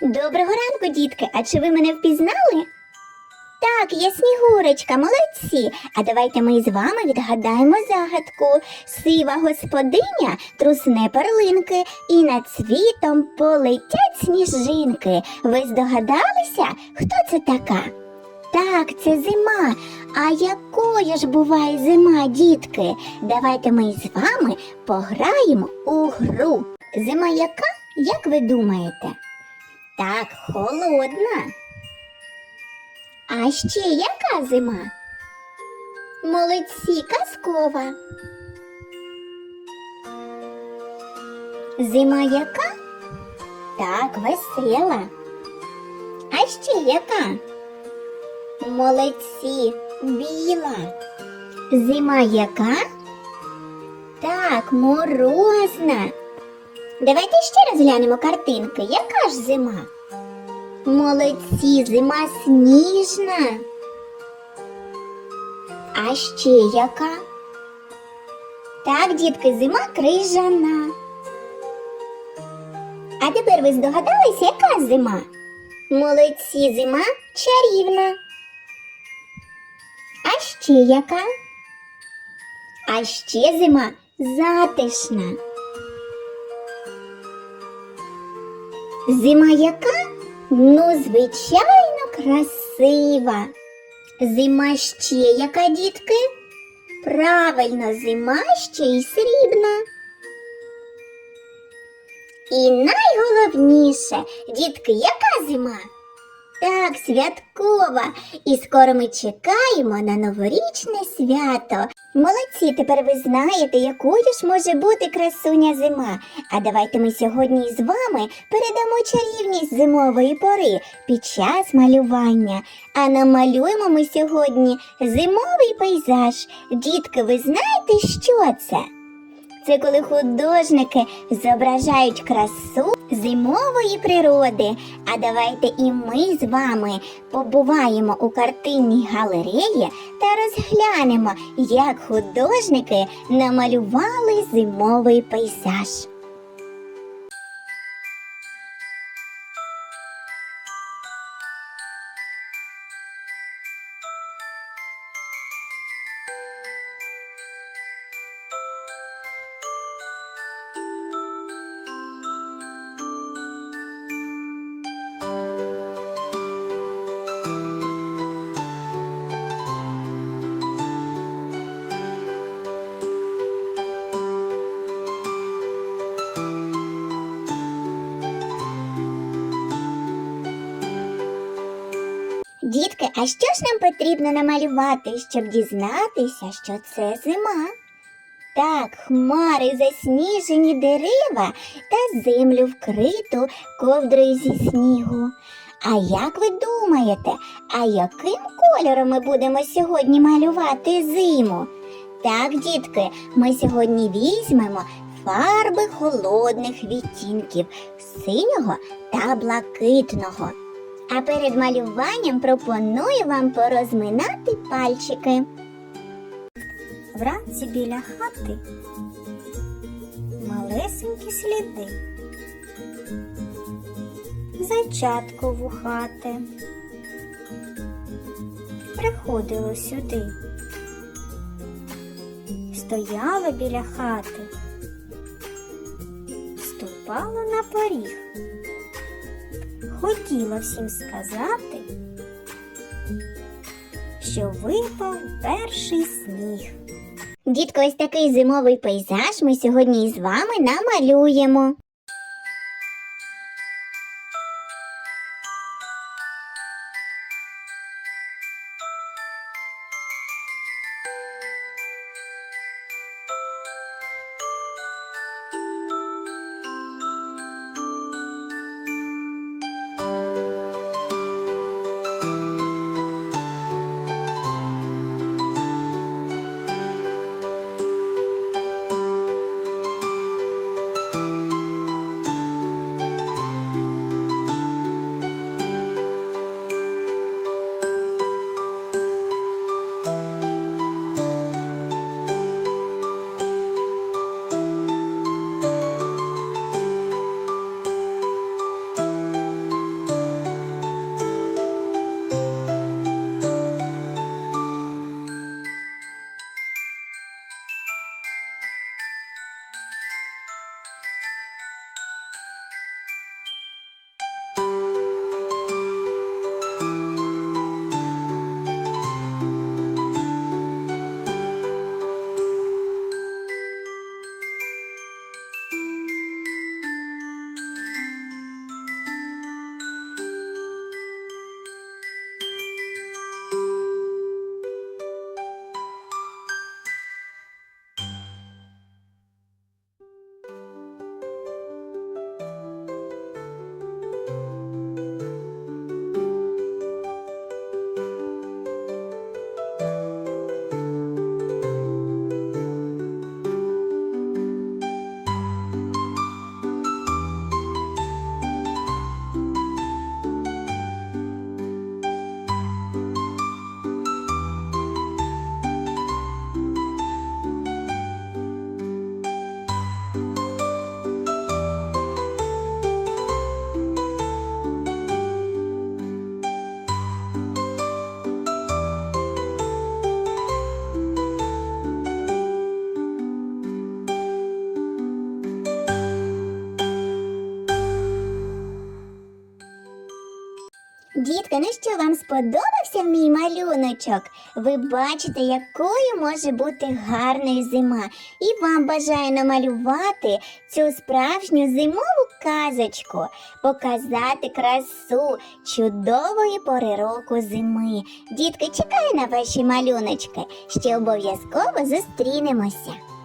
Доброго ранку, дітки. А чи ви мене впізнали? Так, я Снігурочка, молодці. А давайте ми з вами відгадаємо загадку. Сива господиня трусне перлинки, і над світом полетять сніжинки. Ви здогадалися, хто це така? Так, це зима. А якою ж буває зима, дітки? Давайте ми з вами пограємо у гру. Зима яка, як ви думаєте? Так, холодна. А ще яка зима? Молодці, казкова. Зима яка? Так, весела. А ще яка? Молодці, біла. Зима яка? Так, морозна. Давайте ще раз глянемо картинки. Яка ж зима? Молодці, зима сніжна. А ще яка? Так, дітки, зима крижана. А тепер ви здогадалися, яка зима? Молодці, зима чарівна. А ще яка? А ще зима затишна. Зима яка? Ну, звичайно, красива. Зима ще яка, дітки? Правильно, зима ще й срібна. І найголовніше, дітки, яка зима? Так, святкова. І скоро ми чекаємо на новорічне свято. Молодці, тепер ви знаєте, якою ж може бути красуня зима. А давайте ми сьогодні з вами передамо чарівність зимової пори під час малювання. А намалюємо ми сьогодні зимовий пейзаж. Дітки, ви знаєте, що це? Це коли художники зображають красу зимової природи. А давайте і ми з вами побуваємо у картинній галереї та розглянемо, як художники намалювали зимовий пейзаж. Дітки, а що ж нам потрібно намалювати, щоб дізнатися, що це зима? Так, хмари, засніжені дерева та землю вкриту ковдрою зі снігу. А як ви думаєте, а яким кольором ми будемо сьогодні малювати зиму? Так, дітки, ми сьогодні візьмемо фарби холодних відтінків синього та блакитного. А перед малюванням пропоную вам порозминати пальчики. Вранці біля хати. Малесенькі сліди. Зайчатко вухате приходило сюди, стояло біля хати, ступало на поріг, хотіло всім сказати, що випав перший сніг. Дітко, ось такий зимовий пейзаж ми сьогодні із вами намалюємо. Дітка, ну що вам сподобався мій малюночок? Ви бачите, якою може бути гарною зима. І вам бажаю намалювати цю справжню зимову казочку, показати красу чудової пори року зими. Дітки, чекаю на ваші малюночки. Ще обов'язково зустрінемося.